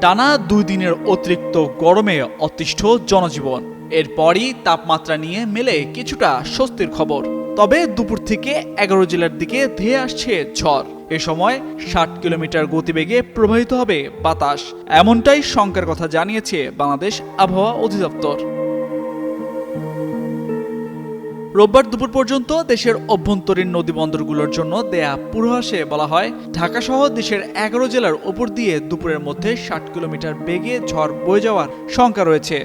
টানা দুই দিনের অতিরিক্ত গরমে অতিষ্ঠ জনজীবন। এরপরই তাপমাত্রা নিয়ে মেলে কিছুটা স্বস্তির খবর। তবে দুপুর থেকে এগারো জেলার দিকে ধেয়ে আসছে ঝড়। এ সময় ষাট কিলোমিটার গতিবেগে প্রবাহিত হবে বাতাস। এমনটাই শঙ্কার কথা জানিয়েছে বাংলাদেশ আবহাওয়া অধিদপ্তর। রোববার দুপুর পর্যন্ত দেশের অভ্যন্তরীণ নদীবন্দরগুলোর জন্য দেয়া পূর্বাভাসে বলা হয় ঢাকা সহ দেশের এগারো জেলার ওপর দিয়ে দুপুরের মধ্যে ষাট কিলোমিটার বেগে ঝড় বয়ে যাওয়ার শঙ্কা রয়েছে।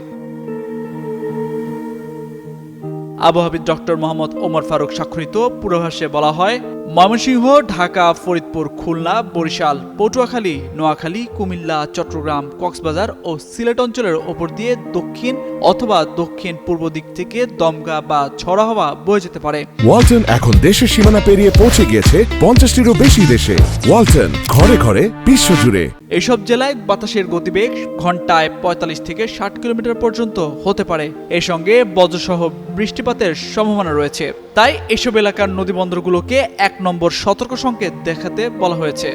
আবহাওয়াবিদ ডক্টর মোহাম্মদ ওমর ফারুক স্বাক্ষরিত পূর্বাভাসে বলা হয় ময়মনসিংহ ঢাকা ফরিদপুর খুলনা বরিশাল পটুয়াখালী নোয়াখালী কুমিল্লা চট্টগ্রাম কক্সবাজার ও সিলেট অঞ্চলের ওপর দিয়ে দক্ষিণ অথবা দক্ষিণ পূর্ব দিক থেকে দমকা বা ছড়া হওয়া বয়ে যেতে পারে। ওয়ালটন এখন দেশের সীমানা পেরিয়ে পৌঁছে গিয়েছে পঞ্চাশটিরও বেশি দেশে। ওয়ালটন ঘরে ঘরে বিশ্বজুড়ে। এসব জেলায় বাতাসের গতিবেগ ঘন্টায় পঁয়তাল্লিশ থেকে ষাট কিলোমিটার পর্যন্ত হতে পারে। এর সঙ্গে বজ্রসহ বৃষ্টিপাতের সম্ভাবনা রয়েছে। তাই এসব এলাকার নদীবন্দরগুলোকে এক নম্বর সতর্ক সংকেত দেখাতে বলা হয়েছে।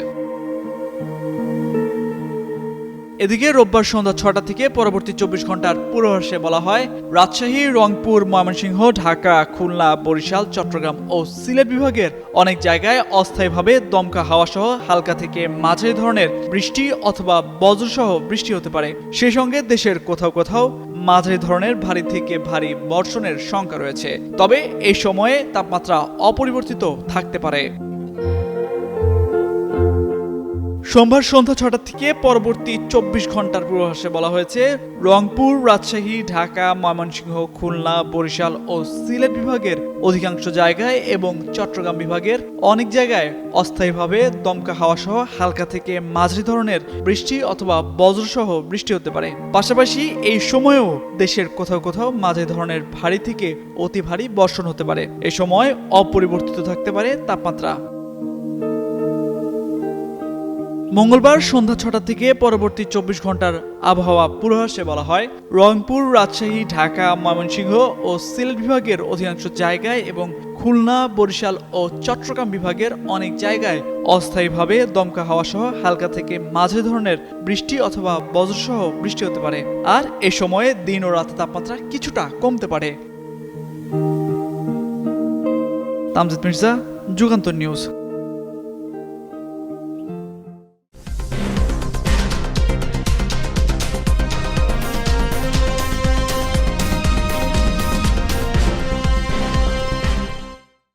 এদিকে রোববার সন্ধ্যা ছটা থেকে পরবর্তী চব্বিশ ঘণ্টার পূর্বাভাসে বলা হয়, রাজশাহী, রংপুর, ময়মনসিংহ, ঢাকা, খুলনা, বরিশাল, চট্টগ্রাম ও সিলেট বিভাগের অনেক জায়গায় অস্থায়ীভাবে দমকা হাওয়া সহ হালকা থেকে মাঝারি ধরনের বৃষ্টি অথবা বজ্রসহ বৃষ্টি হতে পারে। সেই সঙ্গে দেশের কোথাও কোথাও মাঝারি ধরনের ভারী থেকে ভারী বর্ষণের শঙ্কা রয়েছে। তবে এই সময়ে তাপমাত্রা অপরিবর্তিত থাকতে পারে। সোমবার সন্ধ্যা ছটা থেকে পরবর্তী চব্বিশ ঘণ্টার পূর্বাভাসে বলা হয়েছে, রংপুর, রাজশাহী, ঢাকা, ময়মনসিংহ, খুলনা, বরিশাল ও সিলেট বিভাগের অধিকাংশ জায়গায় এবং চট্টগ্রাম বিভাগের অনেক জায়গায় অস্থায়ীভাবে দমকা হাওয়া সহ হালকা থেকে মাঝারি ধরনের বৃষ্টি অথবা বজ্রসহ বৃষ্টি হতে পারে। পাশাপাশি এই সময়েও দেশের কোথাও কোথাও মাঝারি ধরনের ভারী থেকে অতি ভারী বর্ষণ হতে পারে। এ সময় অপরিবর্তিত থাকতে পারে তাপমাত্রা। মঙ্গলবার সন্ধ্যা ছটা থেকে পরবর্তী চব্বিশ ঘণ্টার আবহাওয়া পূর্বাভাসে বলা হয়, রংপুর, রাজশাহী, ঢাকা, ময়মনসিংহ ও সিলেট বিভাগের অধিকাংশ জায়গায় এবং খুলনা, বরিশাল ও চট্টগ্রাম বিভাগের অনেক জায়গায় অস্থায়ীভাবে দমকা হাওয়া সহ হালকা থেকে মাঝে ধরনের বৃষ্টি অথবা বজ্রসহ বৃষ্টি হতে পারে। আর এ সময়ে দিন ও রাতে তাপমাত্রা কিছুটা কমতে পারে। তামজিদ মির্জা, যুগান্তর নিউজ।